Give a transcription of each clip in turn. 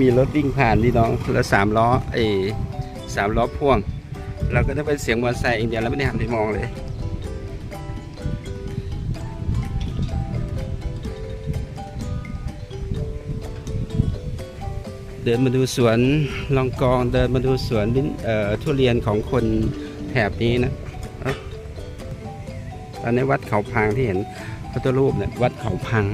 มีรถวิ่งผ่านนี่น้องแล้วสามล้อเอสามล้อพ่วง เราก็ได้เป็นเสียงมอเตอร์ไซค์อย่างเดียวเราไม่ได้หันไปมองเลย เดินมาดูสวนลองกองเดินมาดูสวนทุเรียนของคน แถบนี้นะตอนนี้วัดเขาพังที่เห็นพระพุทธรูปเนี่ยวัดเขาพัง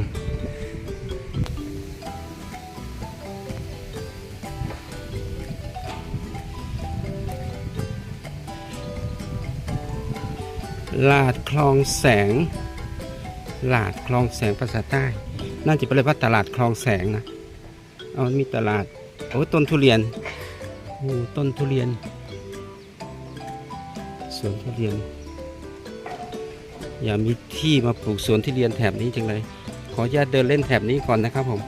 ลาดคลองแสง ลาดคลองแสงภาษาใต้ น่าจะเป็นเลยว่าตลาดคลองแสงนะ เอามีตลาด โอ้ต้นทุเรียน โอ้ต้นทุเรียน วนทุเรียน อย่ามีที่มาปลูกสวนทุเรียนแถบนี้จังเลย ขออนุญาตเดินเล่นแถบนี้ก่อนนะครับผม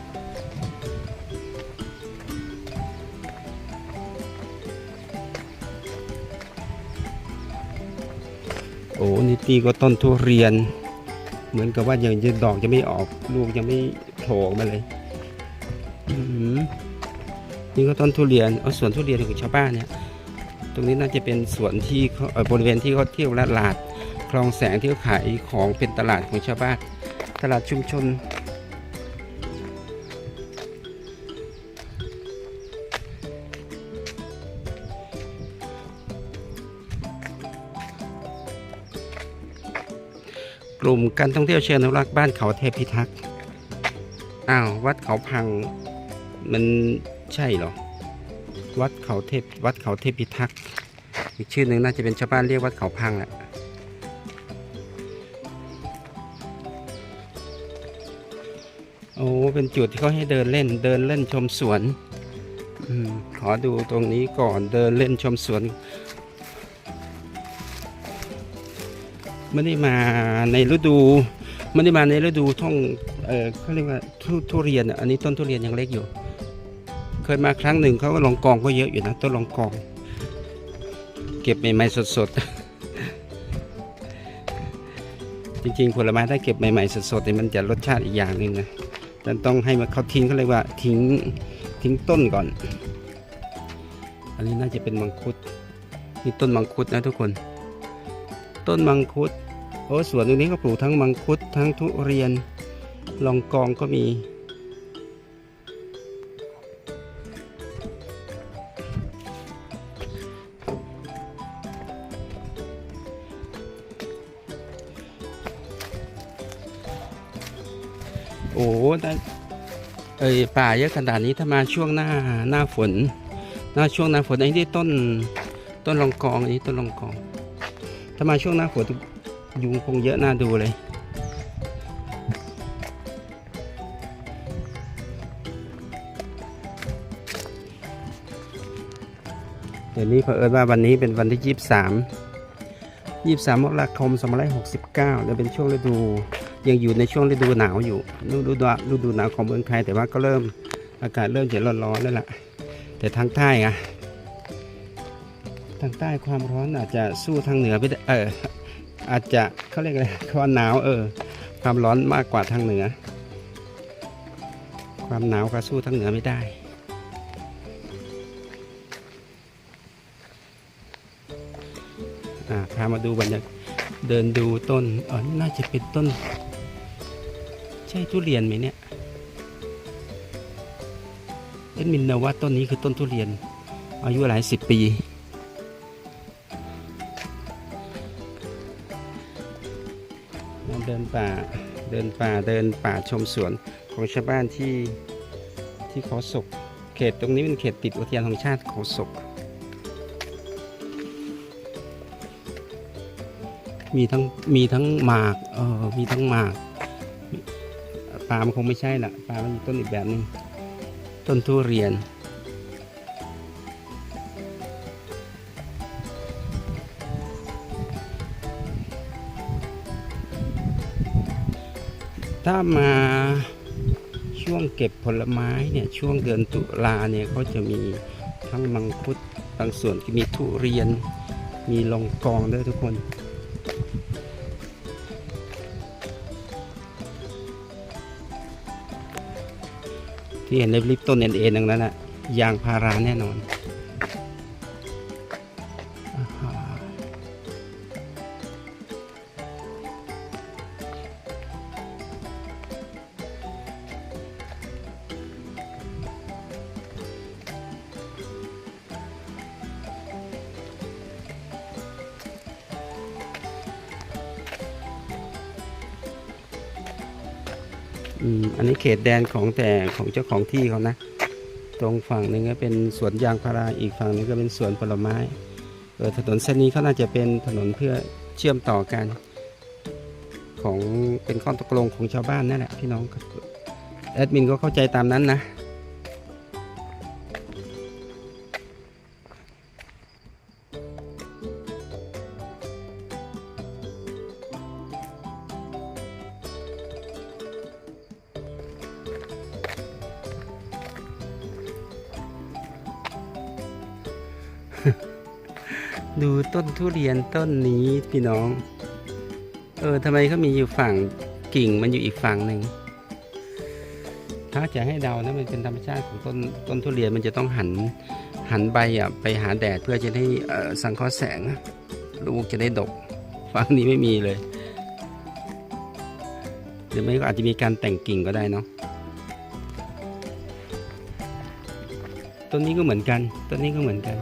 โอ้นี่ตีก็ต้นทุเรียน เหมือนกับว่ายังจะดอกจะไม่ออกลูกยังไม่โผล่มาเลยนี่ก็ต้นทุเรียนเอาสวนทุเรียนของชาวบ้านเนี่ย รงนี้น่าจะเป็นสวนที่บริเวณที่เขาเที่ยวละลาดคลองแสงที่เขาขายของเป็นตลาดของชาวบ้านตลาดชุมชนกลุ่มการท่องเที่ยวเชิงอนุรักษ์บ้านเขาเทพิทักษ์ อ้าว วัดเขาพัง มันใช่เหรอ วัดเขาเทพวัดเขาเทพิทักษ์อีกชื่อหนึ่งน่าจะเป็นชาวบ้านเรียกวัดเขาพังแหละโอ้เป็นจุดที่เขาให้เดินเล่นเดินเล่นชมสวนอขอดูตรงนี้ก่อนเดินเล่นชมสวนไม่ได้มาในฤดูไม่ได้มาในฤดูท่องเออเขาเรียกว่าทุทุเรียนอันนี้ต้นทุเรียนยังเล็กอยู่ เคยมาครั้งหนึ่งเขาก็ลองกองก็เยอะอยู่นะต้นลองกอง เก็บใหม่ๆสดๆ จริงๆผลไม้ถ้าเก็บใหม่ๆสดๆเนี่ยมันจะรสชาติอีกอย่างหนึ่งนะแต่ต้องให้มันเขาทิ้งเขาเรียกว่าทิ้งทิ้งต้นก่อน อันนี้น่าจะเป็นมังคุดนี่ต้นมังคุดนะทุกคน ต้นมังคุดโอ้สวนตรงนี้ก็ปลูกทั้งมังคุดทั้งทุเรียนลองกองก็มี โอ้แต่เอ้ยป่าเยอะขนาดนี้ถ้ามาช่วงหน้าหน้าฝน หน้าช่วงหน้าฝนไอ้ที่ต้นต้นลองกองอันนี้ต้นลองกอง ถ้ามาช่วงหน้าฝนยุงคงเยอะน่าดูเลยเดี๋ยวนี้เผอิญว่าวันนี้เป็นวันที่ยี่สิบสามยี่สิบสามมกราคมสองพันหกสิบเก้าแล้วเป็นช่วงฤดู ยังอยู่ในช่วงฤดูหนาวอยู่ฤดูฤดูฤดูหนาวของเมืองไทยแต่ว่าก็เริ่มอากาศเริ่มจะร้อนๆแล้วล่ะ แต่ทางใต้อะทางใต้ความร้อนอาจจะสู้ทางเหนือไม่ได้เอออาจจะเขาเรียกอะไรความหนาวเออ ความร้อนมากกว่าทางเหนือ ความหนาวก็สู้ทางเหนือไม่ได้อ่าพามาดูบรรยากาศเดินดูต้นอ๋อน่าจะเป็นต้น ใช่ทุเรียนไหมเนี่ยเอ็นมินเนาว่าต้นนี้คือต้นทุเรียน อายุหลายสิบปีเดินป่าเดินป่าเดินป่าชมสวนของชาวบ้านที่ที่เขาศกเขตตรงนี้เป็นเขตติดอุทยานแห่งชาติเขาศก มีทั้งมีทั้งหมากเออมีทั้งหมาก ปลามันคงไม่ใช่ละปลามันต้นอีกแบบหนึงต้นทุเรียน ถ้ามาช่วงเก็บผลไม้เนี่ย ช่วงเดือนตุลาเนี่ยเขาจะมีทั้งมังคุดบางส่วนก็มีทุเรียน มีลงกองด้วยทุกคน ที่เห็นในลิบต้นเอ็นเอ็นดังนั้นอะยางพาราแน่นอน อืมอันนี้เขตแดนของแต่ของเจ้าของที่เขานะ ตรงฝั่งหนึ่งก็เป็นสวนยางพาราอีกฝั่งหนึงก็เป็นสวนผลไม้เออถนนเส้นนี้เขาน่าจะเป็นถนนเพื่อเชื่อมต่อกัน ของเป็นข้อตกลงของชาวบ้านนั่นแหละพี่น้องแอดมินก็เข้าใจตามนั้นนะ ดูต้นทุเรียนต้นนี้พี่น้อง เออทำไมเขามีอยู่ฝั่งกิ่งมันอยู่อีกฝั่งหนึ่ง ถ้าจะให้เดานะมันเป็นธรรมชาติของต้นต้นทุเรียนมันจะต้องหันหันใบอะไปหาแดดเพื่อจะได้เอ่อสังเคราะห์แสงลูกจะได้ดกฝั่งนี้ไม่มีเลยหรือไม่ก็อาจจะมีการแต่งกิ่งก็ได้เนาะต้นนี้ก็เหมือนกันต้นนี้ก็เหมือนกัน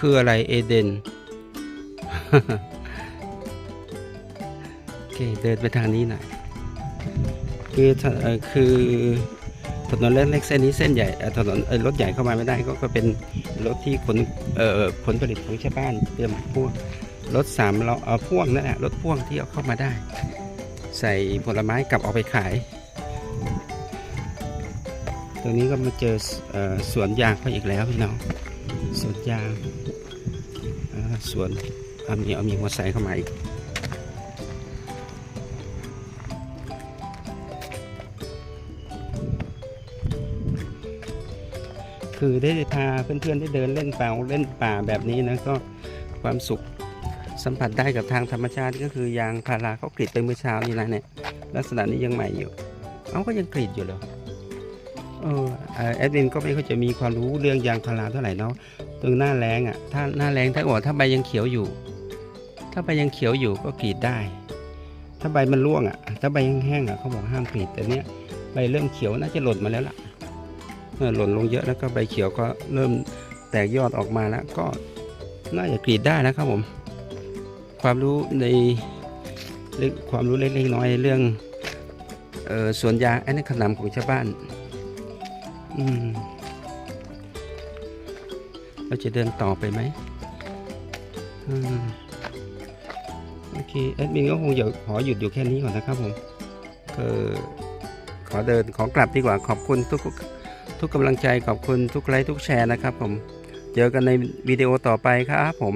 คืออะไรเอเดนโอเคเดินไปทางนี้หน่อยคือถเอ่อคือถนนเล็กเส้นนี้เส้นใหญ่ถนนรถใหญ่เข้ามาไม่ได้ก็ก็เป็นรถที่ขนเอ่อผลผลิตของชาวบ้านเตรียมพ่วงรถสามล้อเอ่อพ่วงนั่นแหละรถพ่วงที่เอาเข้ามาได้ ใส่ผลไม้กลับเอาไปขาย ตรงนี้ก็มาเจอเออสวนยางเขาอีกแล้วพี่น้องสวนยาง สวนเอามีเอามีหัวใสเข้ามาอีกคือได้พาเพื่อนๆได้เดินเล่นป่าเล่นป่าแบบนี้นะก็ความสุขสัมผัสได้กับทางธรรมชาติก็คือยางพาราเขากรีดไปเมื่อเช้านี่นะเนี่ยลักษณะนี้ยังใหม่อยู่ เอาก็ยังกรีดอยู่เหรอ เออเอ่อแอดมินก็ไม่ค่อยจะมีความรู้เรื่องยางพาราเท่าไหร่เนาะตรงหน้าแรงอะ ถ้าหน้าแรงถ้าบอกถ้าใบยังเขียวอยู่ ถ้าใบยังเขียวอยู่ก็กรีดได้ ถ้าใบมันร่วงอะ ถ้าใบแห้งๆอะเขาบอกห้ามกรีดแต่เนี้ยใบเริ่มเขียวน่าจะหล่นมาแล้วล่ะเมื่อหล่นลงเยอะแล้วก็ใบเขียวก็เริ่มแตกยอดออกมาแล้ว ก็น่าจะกรีดได้นะครับผม ความรู้ในเรื่องความรู้เล็กๆน้อยเรื่องออสวนยางไอ้นั่นขนำของชาวบ้าน อืม เราจะเดินต่อไปไหมอืม โอเคแอดมินก็คงอยากขอหยุดอยู่แค่นี้ก่อนนะครับผมคือขอเดินขอกลับดีกว่าขอบคุณทุกทุกกำลังใจขอบคุณทุกไลค์ทุกแชร์นะครับผม เจอกันในวิดีโอต่อไปครับผม